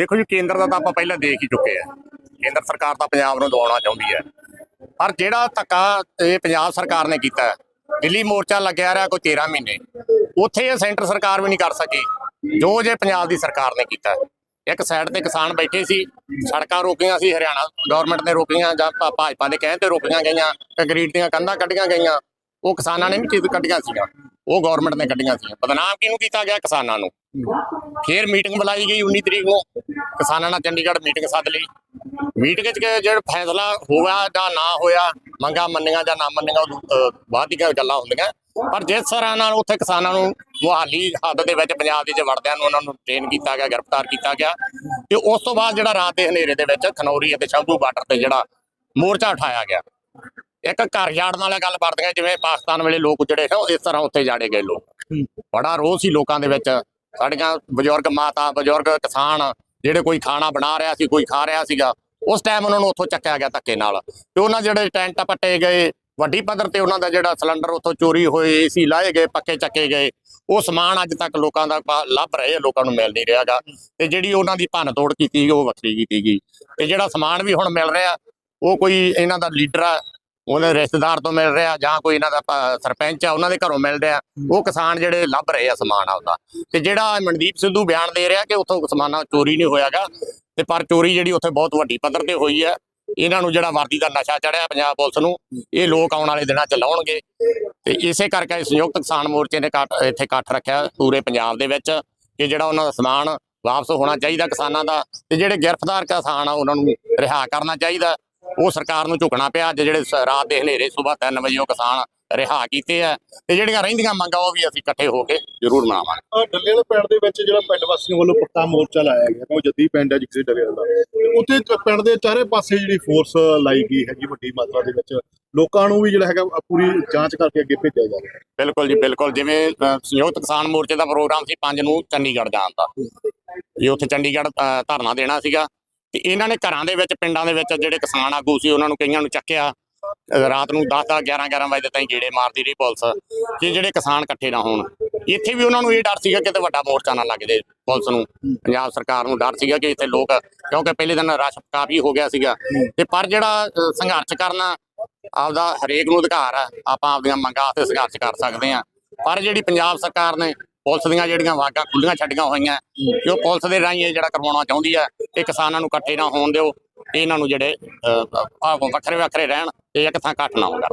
ਦੇਖੋ ਜੀ, ਕੇਂਦਰ ਦਾ ਤਾਂ ਆਪਾਂ ਪਹਿਲਾਂ ਦੇਖ ਹੀ ਚੁੱਕੇ ਆ। ਕੇਂਦਰ ਸਰਕਾਰ ਤਾਂ ਪੰਜਾਬ ਨੂੰ ਦਵਾਉਣਾ ਚਾਹੁੰਦੀ ਹੈ ਪਰ ਜਿਹੜਾ ਧੱਕਾ ਇਹ ਪੰਜਾਬ ਸਰਕਾਰ ਨੇ ਕੀਤਾ ਦਿੱਲੀ ਮੋਰਚਾ ਲੱਗਿਆ ਰਿਹਾ ਕੋਈ 13 ਮਹੀਨੇ। ਉੱਥੇ ਇਹ ਸੈਂਟਰ ਸਰਕਾਰ ਵੀ ਨਹੀਂ ਕਰ ਸਕੀ, ਜੋ ਜੇ ਪੰਜਾਬ ਦੀ ਸਰਕਾਰ ਨੇ ਕੀਤਾ ਇੱਕ ਸਾਈਡ ਤੇ ਕਿਸਾਨ ਬੈਠੇ ਸੀ, ਸੜਕਾਂ ਰੋਕੀਆਂ ਸੀ, ਹਰਿਆਣਾ ਗਵਰਨਮੈਂਟ ਨੇ ਰੋਕੀਆਂ ਜਾਂ ਭਾਜਪਾ ਦੇ ਕਹਿਣ ਤੇ ਰੋਕੀਆਂ ਗਈਆਂ ਕੰਕਰੀਟ ਦੀਆਂ ਕੰਧਾਂ ਕੱਢੀਆਂ ਗਈਆਂ। ਉਹ ਕਿਸਾਨਾਂ ਨੇ ਵੀ ਚੀਜ਼ ਕੱਢੀਆਂ ਸੀਗੀਆਂ। ਉਹ ਗਵਰਨਮੈਂਟ ਨੇ ਕੱਢੀਆਂ ਸੀ। ਬਦਨਾਮ ਕਿਹਨੂੰ ਕੀਤਾ ਗਿਆ? ਕਿਸਾਨਾਂ ਨੂੰ। ਫੇਰ ਮੀਟਿੰਗ ਬੁਲਾਈ ਗਈ 19 ਤਰੀਕ ਨੂੰ। ਕਿਸਾਨਾਂ ਨਾਲ ਚੰਡੀਗੜ੍ਹ ਮੀਟਿੰਗ ਸੱਦ ਲਈ। ਮੀਟਿੰਗ 'ਚ ਜਿਹੜਾ ਫੈਸਲਾ ਹੋਇਆ ਜਾਂ ਨਾ ਹੋਇਆ, ਮੰਗਾ ਮੰਨੀਆਂ ਜਾਂ ਨਾ ਮੰਨੀਆਂ, ਉਹ ਬਾਅਦ ਦੀਆਂ ਗੱਲਾਂ ਹੁੰਦੀਆਂ। ਪਰ ਜਿਸ ਤਰ੍ਹਾਂ ਨਾਲ ਉੱਥੇ ਕਿਸਾਨਾਂ ਨੂੰ ਮੁਹਾਲੀ ਹੱਦ ਦੇ ਵਿੱਚ ਪੰਜਾਬ ਦੇ ਚ ਵੜਦਿਆਂ ਨੂੰ ਉਹਨਾਂ ਨੂੰ ਟ੍ਰੇਨ ਕੀਤਾ ਗਿਆ, ਗ੍ਰਿਫਤਾਰ ਕੀਤਾ ਗਿਆ, ਤੇ ਉਸ ਤੋਂ ਬਾਅਦ ਜਿਹੜਾ ਰਾਤ ਦੇ ਹਨੇਰੇ ਦੇ ਵਿੱਚ ਖਨੌਰੀ ਅਤੇ ਸ਼ੰਭੂ ਬਾਰਡਰ ਤੇ ਜਿਹੜਾ ਮੋਰਚਾ ਉਠਾਇਆ ਗਿਆ। ਇੱਕ ਘਰ ਜਾੜਨ ਵਾਲਾ ਗੱਲ ਵਰਦੀਆਂ ਜਿਵੇਂ ਪਾਕਿਸਤਾਨ ਵੇਲੇ ਲੋਕ ਜਿਹੜੇ ਸੀ ਉਹ ਇਸ ਤਰ੍ਹਾਂ ਉੱਥੇ ਜਾੜੇ ਗਏ ਲੋਕ। ਬੜਾ ਰੋਹ ਸੀ ਲੋਕਾਂ ਦੇ ਵਿੱਚ। ਸਾਡੀਆਂ ਬਜ਼ੁਰਗ ਮਾਤਾ ਬਜ਼ੁਰਗ ਕਿਸਾਨ ਜਿਹੜੇ ਕੋਈ ਖਾਣਾ ਬਣਾ ਰਿਹਾ ਸੀ ਕੋਈ ਖਾ ਰਿਹਾ ਸੀਗਾ ਉਸ ਟਾਈਮ ਉਹਨਾਂ ਨੂੰ ਉੱਥੋਂ ਚੱਕਿਆ ਗਿਆ ਧੱਕੇ ਨਾਲ। ਤੇ ਉਹਨਾਂ ਜਿਹੜੇ ਟੈਂਟ ਪੱਟੇ ਗਏ ਵੱਡੀ ਪੱਧਰ ਤੇ ਉਹਨਾਂ ਦਾ ਜਿਹੜਾ ਸਿਲੰਡਰ ਉੱਥੋਂ ਚੋਰੀ ਹੋਏ ਏਸੀ ਲਾਏ ਗਏ ਪੱਕੇ ਚੱਕੇ ਗਏ ਉਹ ਸਮਾਨ ਅੱਜ ਤੱਕ ਲੋਕਾਂ ਦਾ ਲੱਭ ਰਹੇ ਆ, ਲੋਕਾਂ ਨੂੰ ਮਿਲ ਨਹੀਂ ਰਿਹਾਗਾ ਤੇ ਜਿਹੜੀ ਉਹਨਾਂ ਦੀ ਭੰਨ ਤੋੜ ਕੀਤੀ ਉਹ ਵੱਖਰੀ ਕੀਤੀ ਗਈ। ਤੇ ਜਿਹੜਾ ਸਮਾਨ ਵੀ ਹੁਣ ਮਿਲ ਰਿਹਾ ਉਹ ਕੋਈ ਇਹਨਾਂ ਦਾ ਲੀਡਰ ਆ ਉਹਦੇ ਰਿਸ਼ਤੇਦਾਰ ਤੋਂ ਮਿਲ ਰਿਹਾ ਜਾਂ ਕੋਈ ਇਹਨਾਂ ਦਾ ਸਰਪੰਚ ਆ ਉਹਨਾਂ ਦੇ ਘਰੋਂ ਮਿਲ ਰਿਹਾ ਉਹ ਕਿਸਾਨ ਜਿਹੜੇ ਲੱਭ ਰਹੇ ਆ ਸਮਾਨ ਆਪਦਾ। ਤੇ ਜਿਹੜਾ ਮਨਦੀਪ ਸਿੱਧੂ ਬਿਆਨ ਦੇ ਰਿਹਾ ਕਿ ਉੱਥੋਂ ਸਮਾਨਾ ਚੋਰੀ ਨਹੀਂ ਹੋਇਆਗਾ ਤੇ ਪਰ ਚੋਰੀ ਜਿਹੜੀ ਉੱਥੇ ਬਹੁਤ ਵੱਡੀ ਪੱਧਰ ਤੇ ਹੋਈ ਹੈ ਇਹਨਾਂ ਨੂੰ ਜਿਹੜਾ ਵਰਦੀ ਦਾ ਨਸ਼ਾ ਚੜਿਆ ਪੰਜਾਬ ਪੁਲਿਸ ਨੂੰ ਇਹ ਲੋਕ ਆਉਣ ਵਾਲੇ ਦਿਨਾਂ ਚ ਲਾਉਣਗੇ। ਤੇ ਇਸੇ ਕਰਕੇ ਸੰਯੁਕਤ ਕਿਸਾਨ ਮੋਰਚੇ ਨੇ ਇੱਥੇ ਇਕੱਠ ਰੱਖਿਆ ਪੂਰੇ ਪੰਜਾਬ ਦੇ ਵਿੱਚ ਕਿ ਜਿਹੜਾ ਉਹਨਾਂ ਦਾ ਸਮਾਨ ਵਾਪਸ ਹੋਣਾ ਚਾਹੀਦਾ ਕਿਸਾਨਾਂ ਦਾ ਤੇ ਜਿਹੜੇ ਗ੍ਰਿਫਤਾਰ ਕਿਸਾਨ ਆ ਉਹਨਾਂ ਨੂੰ ਰਿਹਾ ਕਰਨਾ ਚਾਹੀਦਾ। ਉਹ ਸਰਕਾਰ ਨੂੰ ਝੁਕਣਾ ਪਿਆ। ਅੱਜ ਜਿਹੜੇ ਸ- ਰਾਤ ਦੇ ਹਨੇਰੇ ਸਵੇਰ 3 ਵਜੇ ਉਹ ਕਿਸਾਨ ਰਿਹਾ ਕੀਤੇ ਆ। ਤੇ ਜਿਹੜੀਆਂ ਰਹਿੰਦੀਆਂ ਮੰਗਾਂ ਉਹ ਵੀ ਅਸੀਂ ਇਕੱਠੇ ਹੋ ਕੇ ਜ਼ਰੂਰ ਮਨਾਵਾਂਗੇ। ਆਹ ਡੱਲੇ ਵਾਲੇ ਪਿੰਡ ਦੇ ਵਿੱਚ ਜਿਹੜਾ ਪਿੰਡ ਵਾਸੀਆਂ ਵੱਲੋਂ ਪੱਕਾ ਮੋਰਚਾ ਲਾਇਆ ਗਿਆ ਉਹ ਜੱਦੀ ਪਿੰਡ ਹੈ ਜਿਸੇ ਡੱਲੇ ਦਾ ਤੇ ਉੱਥੇ ਕ- ਪਿੰਡ ਦੇ ਚਾਰੇ ਪਾਸੇ ਜਿਹੜੀ ਫੋਰਸ ਲਾਈ ਗਈ ਹੈਗੀ ਵੱਡੀ ਮਾਤਰਾ ਦੇ ਵਿੱਚ ਲੋਕਾਂ ਨੂੰ ਵੀ ਜਿਹੜਾ ਹੈਗਾ ਅ, ਪੂਰੀ ਜਾਂਚ ਕਰਕੇ ਅੱਗੇ ਭੇਜਿਆ ਜਾ ਰਿਹਾ। ਬਿਲਕੁਲ ਜੀ ਬਿਲਕੁਲ। ਜਿਵੇਂ ਅ, ਸੰਯੁਕਤ ਕਿਸਾਨ ਮੋਰਚੇ ਦਾ ਪ੍ਰੋਗਰਾਮ ਸੀ 5 ਨੂੰ ਚੰਡੀਗੜ੍ਹ ਜਾਣ ਦਾ। ਇਹ ਉੱਥੇ ਚੰਡੀਗੜ੍ਹ ਅ, ਧਰਨਾ ਦੇਣਾ ਸੀਗਾ। ਤੇ ਇਹਨਾਂ ਨੇ ਘਰਾਂ ਦੇ ਵਿੱਚ, ਪਿੰਡਾਂ ਦੇ ਵਿੱਚ ਜਿਹੜੇ ਕਿਸਾਨ ਆਗੂ ਸੀ, ਉਹਨਾਂ ਨੂੰ ਕਈਆਂ ਨੂੰ ਚੱਕਿਆ। ਰਾਤ ਨੂੰ 10 10 11 11 ਵਜੇ ਤਾਈਂ ਗੇੜੇ ਮਾਰਦੀ ਰਹੀ ਪੁਲਿਸ, ਕਿ ਜਿਹੜੇ ਕਿਸਾਨ ਇਕੱਠੇ ਨਾ ਹੋਣ। ਇੱਥੇ ਵੀ ਉਹਨਾਂ ਨੂੰ ਇਹ ਡਰ ਸੀਗਾ ਕਿ ਵੱਡਾ ਮੋਰਚਾ ਨਾ ਲੱਗ ਜੇ ਪੁਲਿਸ ਨੂੰ। ਪੰਜਾਬ ਸਰਕਾਰ ਨੂੰ ਡਰ ਸੀਗਾ ਕਿ ਇੱਥੇ ਲੋਕ, ਕਿਉਂਕਿ ਪਹਿਲੇ ਦਿਨ ਰਸ਼ ਕਾਫੀ ਹੋ ਗਿਆ ਸੀਗਾ। ਤੇ ਪਰ ਜਿਹੜਾ ਸੰਘਰਸ਼ ਕਰਨਾ ਆਪਦਾ ਹਰੇਕ ਨੂੰ ਅਧਿਕਾਰ ਆ, ਆਪਾਂ ਆਪਦੀਆਂ ਮੰਗਾਂ ਤੇ ਸੰਘਰਸ਼ ਕਰ ਸਕਦੇ ਆ ਪਰ ਜਿਹੜੀ ਪੰਜਾਬ ਸਰਕਾਰ ਨੇ ਪੁਲਿਸ ਦੀਆਂ ਜਿਹੜੀਆਂ ਵਾਗਾਂ ਖੁੱਲੀਆਂ ਛੱਡੀਆਂ ਹੋਈਆਂ ਉਹ ਪੁਲਿਸ ਦੇ ਰਾਹੀਂ ਇਹ ਜਿਹੜਾ ਕਰਵਾਉਣਾ ਚਾਹੁੰਦੀ ਹੈ ਕਿ ਕਿਸਾਨਾਂ ਨੂੰ ਇਕੱਠੇ ਨਾ ਹੋਣ ਦਿਓ ਇਹਨਾਂ ਨੂੰ ਜਿਹੜੇ ਆਹ ਵੱਖਰੇ ਵੱਖਰੇ ਰਹਿਣ ਤੇ ਇੱਕ ਥਾਂ ਇਕੱਠ ਨਾ ਹੋ ਕਰ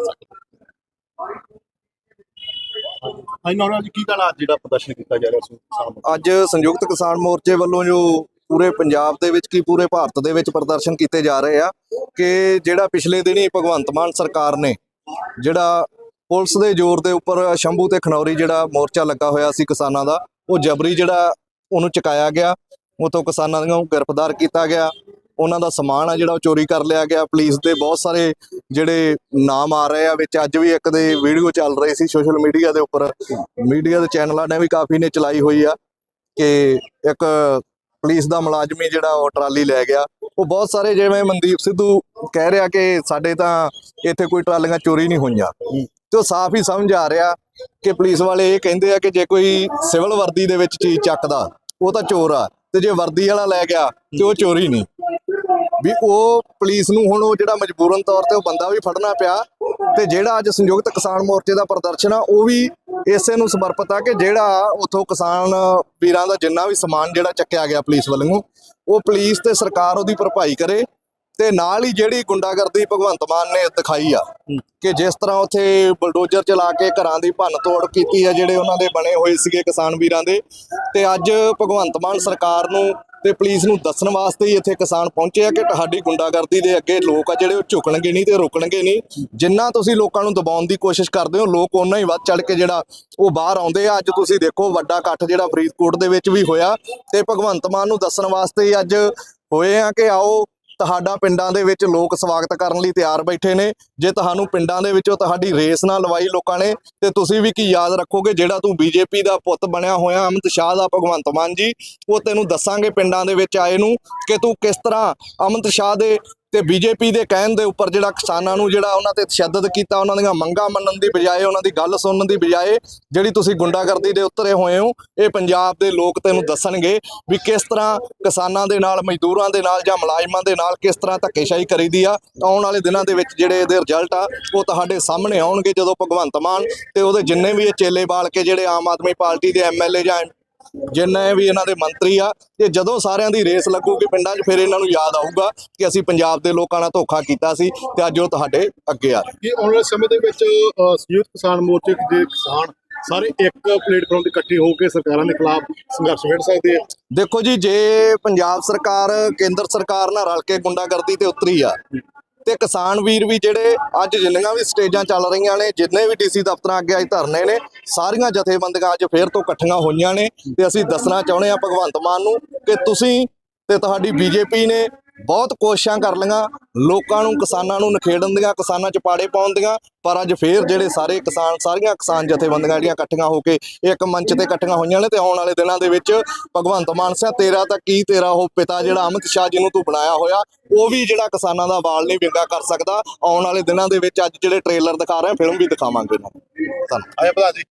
ਜੀ ਕੀ ਗੱਲ ਅੱਜ ਜਿਹੜਾ ਪ੍ਰਦਰਸ਼ਨ ਕੀਤਾ ਜਾ ਰਿਹਾ ਸੀ ਅੱਜ ਸੰਯੁਕਤ ਕਿਸਾਨ ਮੋਰਚੇ ਵੱਲੋਂ ਜੋ ਪੂਰੇ ਪੰਜਾਬ ਦੇ ਵਿੱਚ ਕੀ ਪੂਰੇ ਭਾਰਤ ਦੇ ਵਿੱਚ ਪ੍ਰਦਰਸ਼ਨ ਕੀਤੇ ਜਾ ਰਹੇ ਆ ਕਿ ਜਿਹੜਾ ਪਿਛਲੇ ਦਿਨੀ ਭਗਵੰਤ ਮਾਨ ਸਰਕਾਰ ਨੇ ਜਿਹੜਾ ਪੁਲਿਸ ਦੇ ਜ਼ੋਰ ਦੇ ਉੱਪਰ ਸ਼ੰਭੂ ਤੇ ਖਨੌਰੀ ਜਿਹੜਾ ਮੋਰਚਾ ਲੱਗਾ ਹੋਇਆ ਸੀ ਕਿਸਾਨਾਂ ਦਾ, ਉਹ ਜਬਰੀ ਜਿਹੜਾ ਉਹਨੂੰ ਚੁਕਾਇਆ ਗਿਆ। ਉਤੋਂ ਕਿਸਾਨਾਂ ਨੂੰ ਗ੍ਰਿਫਤਾਰ ਕੀਤਾ ਗਿਆ। ਉਹਨਾਂ ਦਾ ਸਮਾਨ ਆ ਜਿਹੜਾ ਉਹ ਚੋਰੀ ਕਰ ਲਿਆ ਗਿਆ। ਪੁਲਿਸ ਦੇ ਬਹੁਤ ਸਾਰੇ ਜਿਹੜੇ ਨਾਮ ਆ ਰਹੇ ਆ, ਵਿੱਚ ਅੱਜ ਵੀ ਇੱਕ ਦੇ ਵੀਡੀਓ ਚੱਲ ਰਹੀ ਸੀ ਸੋਸ਼ਲ ਮੀਡੀਆ ਦੇ ਉੱਪਰ। ਮੀਡੀਆ ਦੇ ਚੈਨਲਾਂ ਨੇ ਵੀ ਕਾਫੀ ਨੇ ਚਲਾਈ ਹੋਈ ਆ ਕਿ ਇੱਕ ਪੁਲਿਸ ਦਾ ਮੁਲਾਜ਼ਮੀ ਜਿਹੜਾ ਉਹ ਟਰਾਲੀ ਲੈ ਗਿਆ। ਉਹ ਬਹੁਤ ਸਾਰੇ ਜਿਵੇਂ ਮਨਦੀਪ ਸਿੱਧੂ ਕਹਿ ਰਿਹਾ ਕਿ ਸਾਡੇ ਤਾਂ ਇੱਥੇ ਕੋਈ ਟਰਾਲੀਆਂ ਚੋਰੀ ਨਹੀਂ ਹੋਈਆਂ। ਤੇ ਉਹ ਸਾਫ਼ ਹੀ ਸਮਝ ਆ ਰਿਹਾ ਕਿ ਪੁਲਿਸ ਵਾਲੇ ਇਹ ਕਹਿੰਦੇ ਆ ਕਿ ਜੇ ਕੋਈ ਸਿਵਲ ਵਰਦੀ ਦੇ ਵਿੱਚ ਚੀਜ਼ ਚੱਕਦਾ, ਉਹ ਤਾਂ ਚੋਰ ਆ, ਤੇ ਜੇ ਵਰਦੀ ਵਾਲਾ ਲੈ ਗਿਆ, ਤੇ ਉਹ ਚੋਰੀ ਨਹੀਂ। ਵੀ ਉਹ ਪੁਲਿਸ ਨੂੰ ਹੁਣ ਉਹ ਜਿਹੜਾ ਮਜਬੂਰਨ ਤੌਰ ਤੇ ਉਹ ਬੰਦਾ ਵੀ ਫੜਨਾ ਪਿਆ, ਤੇ ਜਿਹੜਾ ਅੱਜ ਸੰਯੁਕਤ ਕਿਸਾਨ ਮੋਰਚੇ ਦਾ ਪ੍ਰਦਰਸ਼ਨ ਆ, ਉਹ ਵੀ ਇਸੇ ਨੂੰ ਸਮਰਪਿਤ ਆ ਕਿ ਜਿਹੜਾ ਉਥੋਂ ਕਿਸਾਨ ਵੀਰਾਂ ਦਾ ਜਿੰਨਾ ਵੀ ਸਮਾਨ ਜਿਹੜਾ ਚੱਕਿਆ ਗਿਆ ਪੁਲਿਸ ਵੱਲੋਂ, ਉਹ ਪੁਲਿਸ ਤੇ ਸਰਕਾਰ ਉਹਦੀ ਭਰਪਾਈ ਕਰੇ ਤੇ ਨਾਲ ਹੀ ਜਿਹੜੀ ਗੁੰਡਾਗਰਦੀ ਭਗਵੰਤ ਮਾਨ ਨੇ ਦਿਖਾਈ ਆ ਕਿ ਜਿਸ ਤਰ੍ਹਾਂ ਉੱਥੇ ਬਲਡੋਜ਼ਰ ਚਲਾ ਕੇ ਘਰਾਂ ਦੀ ਭੰਨ ਤੋੜ ਕੀਤੀ ਆ ਜਿਹੜੇ ਉਹਨਾਂ ਦੇ ਬਣੇ ਹੋਏ ਸੀਗੇ ਕਿਸਾਨ ਵੀਰਾਂ ਦੇ। ਤੇ ਅੱਜ ਭਗਵੰਤ ਮਾਨ ਸਰਕਾਰ ਨੂੰ ਤੇ ਪੁਲਿਸ ਨੂੰ ਦੱਸਣ ਵਾਸਤੇ ਹੀ ਇੱਥੇ ਕਿਸਾਨ ਪਹੁੰਚੇ ਆ ਕਿ ਤੁਹਾਡੀ ਗੁੰਡਾਗਰਦੀ ਦੇ ਅੱਗੇ ਲੋਕ ਆ ਜਿਹੜੇ ਉਹ ਝੁਕਣਗੇ ਨਹੀਂ ਤੇ ਰੁਕਣਗੇ ਨਹੀਂ। ਜਿੰਨਾ ਤੁਸੀਂ ਲੋਕਾਂ ਨੂੰ ਦਬਾਉਣ ਦੀ ਕੋਸ਼ਿਸ਼ ਕਰਦੇ ਹੋ ਲੋਕ ਉਹਨਾਂ ਹੀ ਵੱਧ ਚੜ ਕੇ ਜਿਹੜਾ ਉਹ ਬਾਹਰ ਆਉਂਦੇ ਆ। ਅੱਜ ਤੁਸੀਂ ਦੇਖੋ ਵੱਡਾ ਇਕੱਠ ਜਿਹੜਾ ਫਰੀਦਕੋਟ ਦੇ ਵਿੱਚ ਵੀ ਹੋਇਆ ਤੇ ਭਗਵੰਤ ਮਾਨ ਨੂੰ ਦੱਸਣ ਵਾਸਤੇ ਹੀ ਅੱਜ ਹੋਏ ਆ ਕਿ ਆਓ ਤੁਹਾਡਾ ਪਿੰਡਾਂ ਦੇ ਵਿੱਚ ਲੋਕ ਸਵਾਗਤ ਕਰਨ ਲਈ ਤਿਆਰ ਬੈਠੇ ਨੇ। ਜੇ ਤੁਹਾਨੂੰ ਪਿੰਡਾਂ ਦੇ ਵਿੱਚੋਂ ਤੁਹਾਡੀ ਰੇਸ ਨਾ ਲਵਾਈ ਲੋਕਾਂ ਨੇ, ਤੇ ਤੁਸੀਂ ਵੀ ਕੀ ਯਾਦ ਰੱਖੋਗੇ ਜਿਹੜਾ ਤੂੰ ਬੀਜੇਪੀ ਦਾ ਪੁੱਤ ਬਣਿਆ ਹੋਇਆ ਅਮਿਤ ਸ਼ਾਹ ਦਾ ਭਗਵੰਤ ਮਾਨ ਜੀ? ਉਹ ਤੈਨੂੰ ਦੱਸਾਂਗੇ ਪਿੰਡਾਂ ਦੇ ਵਿੱਚ ਆਏ ਨੂੰ ਕਿ ਤੂੰ ਕਿਸ ਤਰ੍ਹਾਂ ਅਮਿਤ ਸ਼ਾਹ ਦੇ ਤੇ ਬੀਜੇਪੀ ਦੇ ਕਹਿਣ ਦੇ ਉੱਪਰ ਜਿਹੜਾ ਕਿਸਾਨਾਂ ਨੂੰ ਜਿਹੜਾ ਉਹਨਾਂ ਤੇ ਤਸ਼ੱਦਦ ਕੀਤਾ, ਉਹਨਾਂ ਦੀਆਂ ਮੰਗਾਂ ਮੰਨਣ ਦੀ ਬਜਾਏ, ਉਹਨਾਂ ਦੀ ਗੱਲ ਸੁਣਨ ਦੀ ਬਜਾਏ ਜਿਹੜੀ ਤੁਸੀਂ ਗੁੰਡਾਗਰਦੀ ਦੇ ਉਤਰੇ ਹੋਏ ਹੋ, ਇਹ ਪੰਜਾਬ ਦੇ ਲੋਕ ਤੈਨੂੰ ਦੱਸਣਗੇ ਵੀ ਕਿਸ ਤਰ੍ਹਾਂ ਕਿਸਾਨਾਂ ਦੇ ਨਾਲ, ਮਜ਼ਦੂਰਾਂ ਦੇ ਨਾਲ ਜਾਂ ਮੁਲਾਜ਼ਮਾਂ ਦੇ ਨਾਲ ਕਿਸ ਤਰ੍ਹਾਂ ਧੱਕੇਸ਼ਾਹੀ ਕਰੀਦੀ ਆ। ਆਉਣ ਵਾਲੇ ਦਿਨਾਂ ਦੇ ਵਿੱਚ ਜਿਹੜੇ ਇਹਦੇ ਰਿਜ਼ਲਟ ਆ, ਉਹ ਤੁਹਾਡੇ ਸਾਹਮਣੇ ਆਉਣਗੇ ਜਦੋਂ ਭਗਵੰਤ ਮਾਨ ਤੇ ਉਹਦੇ ਜਿੰਨੇ ਵੀ ਇਹ ਚੇਲੇ ਬਾਲ ਕੇ ਜਿਹੜੇ ਆਮ ਆਦਮੀ ਪਾਰਟੀ ਦੇ ਐਮਐਲਏ ਜਾਂ ਜਿੰਨੇ ਵੀ ਇਹਨਾਂ ਦੇ ਮੰਤਰੀ ਆ ਤੇ ਜਦੋਂ ਸਾਰਿਆਂ ਦੀ ਰੇਸ ਲੱਗੂਗੀ ਪਿੰਡਾਂ 'ਚ ਫਿਰ ਇਹਨਾਂ ਨੂੰ ਯਾਦ ਆਊਗਾ ਕਿ ਅਸੀਂ ਪੰਜਾਬ ਦੇ ਲੋਕਾਂ ਨਾਲ ਧੋਖਾ ਕੀਤਾ ਸੀ ਤੇ ਅੱਜ ਉਹ ਤੁਹਾਡੇ ਅੱਗੇ ਆ ਰਹੇ ਕਿ ਆਉਣ ਵਾਲੇ ਸਮੇਂ ਦੇ ਵਿੱਚ ਸੰਯੁਕਤ ਕਿਸਾਨ ਮੋਰਚੇ ਦੇ ਕਿਸਾਨ ਸਾਰੇ ਇੱਕ ਪਲੇਟਫਾਰਮ ਤੇ ਇਕੱਠੇ ਹੋ ਕੇ ਸਰਕਾਰਾਂ ਦੇ ਖਿਲਾਫ ਸੰਘਰਸ਼ ਛੇੜ ਸਕਦੇ ਆ। ਦੇਖੋ ਜੀ ਜੇ ਪੰਜਾਬ ਸਰਕਾਰ ਕੇਂਦਰ ਸਰਕਾਰ ਨਾਲ ਰਲ ਕੇ ਗੁੰਡਾਗਰਦੀ ਤੇ ਉਤਰੀ ਆ ਤੇ ਕਿਸਾਨ ਵੀਰ ਵੀ ਜਿਹੜੇ ਅੱਜ ਜਿੰਨੀਆਂ ਵੀ ਸਟੇਜਾਂ ਚੱਲ ਰਹੀਆਂ ਨੇ, ਜਿੰਨੇ ਵੀ ਡੀਸੀ ਦਫ਼ਤਰਾਂ ਅੱਗੇ ਅੱਜ ਧਰਨੇ ਨੇ, ਸਾਰੀਆਂ ਜਥੇਬੰਦੀਆਂ ਅੱਜ ਫੇਰ ਤੋਂ ਇਕੱਠੀਆਂ ਹੋਈਆਂ ਨੇ ਤੇ ਅਸੀਂ ਦੱਸਣਾ ਚਾਹੁੰਦੇ ਆ ਭਗਵੰਤ ਮਾਨ ਨੂੰ ਕਿ ਤੁਸੀਂ ਤੇ ਤੁਹਾਡੀ ਬੀਜੇਪੀ ਨੇ ਬਹੁਤ ਕੋਸ਼ਿਸ਼ਾਂ ਕਰ ਲਈਆਂ। ਲੋਕਾਂ ਨੂੰ, ਕਿਸਾਨਾਂ ਨੂੰ ਨਖੇੜਨ ਦੀਆਂ, ਕਿਸਾਨਾਂ 'ਚ ਪਾੜੇ ਪਾਉਣ ਦੀਆਂ। ਪਰ ਅੱਜ ਫੇਰ ਜਿਹੜੇ ਸਾਰੇ ਕਿਸਾਨ, ਸਾਰੀਆਂ ਕਿਸਾਨ ਜਥੇਬੰਦੀਆਂ ਜਿਹੜੀਆਂ ਇਕੱਠੀਆਂ ਹੋ ਕੇ ਇੱਕ ਮੰਚ ਤੇ ਇਕੱਠੀਆਂ ਹੋਈਆਂ ਨੇ ਤੇ ਆਉਣ ਵਾਲੇ ਦਿਨਾਂ ਦੇ ਵਿੱਚ ਭਗਵੰਤ ਮਾਨ ਸਿਆ, ਤੇਰਾ ਤਾਂ ਕੀ ਤੇਰਾ ਉਹ ਪਿਤਾ ਜਿਹੜਾ ਅਮਿਤ ਸ਼ਾਹ ਜਿਹਨੂੰ ਤੂੰ ਬਣਾਇਆ ਹੋਇਆ, ਉਹ ਵੀ ਜਿਹੜਾ ਕਿਸਾਨਾਂ ਦਾ ਵਾਲ ਨਹੀਂ ਵਿੰਗਾ ਕਰ ਸਕਦਾ। ਆਉਣ ਵਾਲੇ ਦਿਨਾਂ ਦੇ ਵਿੱਚ ਅੱਜ ਜਿਹੜੇ ਟ੍ਰੇਲਰ ਦਿਖਾ ਰਹੇ ਫਿਲਮ ਵੀ ਦਿਖਾਵਾਂਗੇ ਧੰਨਵਾਦ। ਆਇਆ ਭਰਾ ਜੀ।